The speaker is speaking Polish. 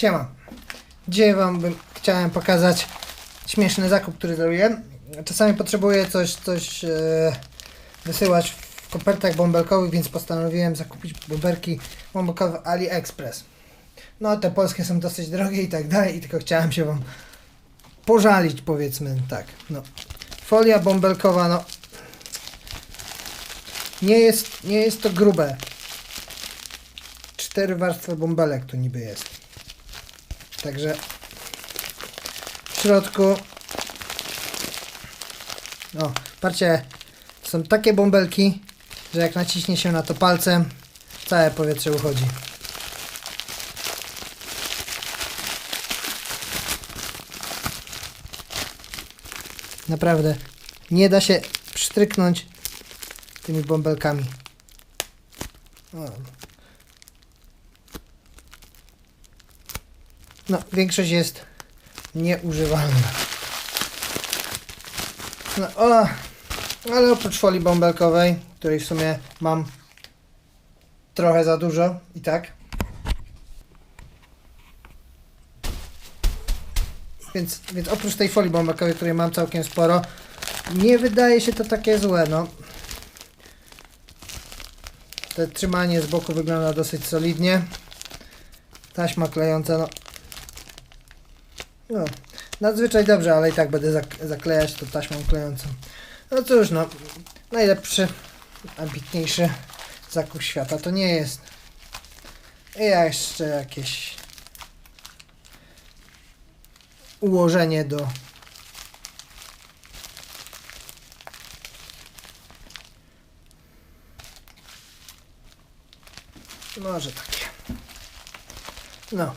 Siema. Dzisiaj wam bym chciałem pokazać śmieszny zakup, który zrobiłem. Czasami potrzebuję coś, coś e, wysyłać w kopertach bąbelkowych, więc postanowiłem zakupić bąbelki bąbelkowe AliExpress. No, te polskie są dosyć drogie i tak dalej, i tylko chciałem się wam pożalić, powiedzmy tak. No. Folia bąbelkowa, no. Nie jest, nie jest to grube. Cztery warstwy bąbelek tu niby jest. Także w środku o, patrzcie, są takie bąbelki, że jak naciśnie się na to palcem, całe powietrze uchodzi. Naprawdę, nie da się pstryknąć tymi bąbelkami. O. No, większość jest nieużywalna. No, o, ale oprócz folii bąbelkowej, której w sumie mam trochę za dużo i tak. Więc, więc oprócz tej folii bąbelkowej, której mam całkiem sporo, nie wydaje się to takie złe, no. Te trzymanie z boku wygląda dosyć solidnie. Taśma klejąca, no. No, nadzwyczaj dobrze, ale i tak będę zak- zaklejać to taśmą klejącą. No cóż, no, najlepszy, ambitniejszy zakup świata to nie jest. I jeszcze jakieś ułożenie do Może takie. No,